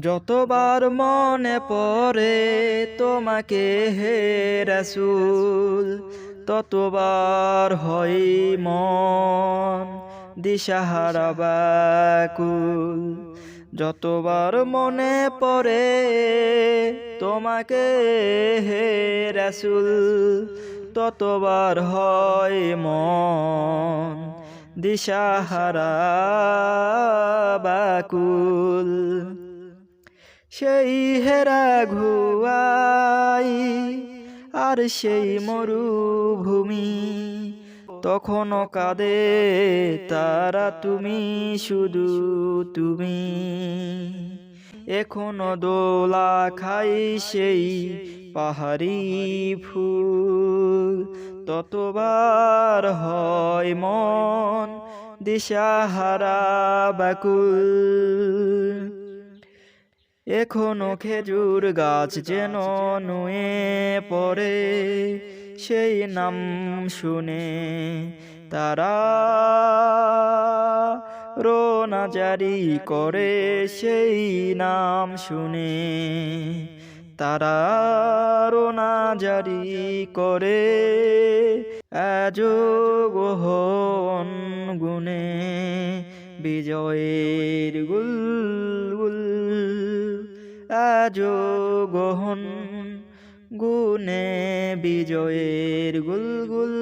যতবার মনে পড়ে তোমাকে হে রাসূল, ততবার হয় মন দিশাহারা ব্যাকুল। যতবার মনে পড়ে তোমাকে হে রাসূল, ততবার হয় মন দিশাহারা বাকুল সেই হেরা ঘুয়াই, আর সেই মরুভূমি তখনও কাঁদে তারা তুমি, শুধু তুমি। এখনও দোলা খাই সেই পাহাড়ি ফুল, ততবার হয় মন দিশাহারা বাকুল এখনও খেজুর গাছ যেন নুয়ে পড়ে, সেই নাম শুনে তারা রোনা জারি করে, সেই নাম শুনে তারা রোনা জারি করে গহন গুনে বিজয়ের গুলগুল আজো গহন গুনে বিজয়ের গুলগুল।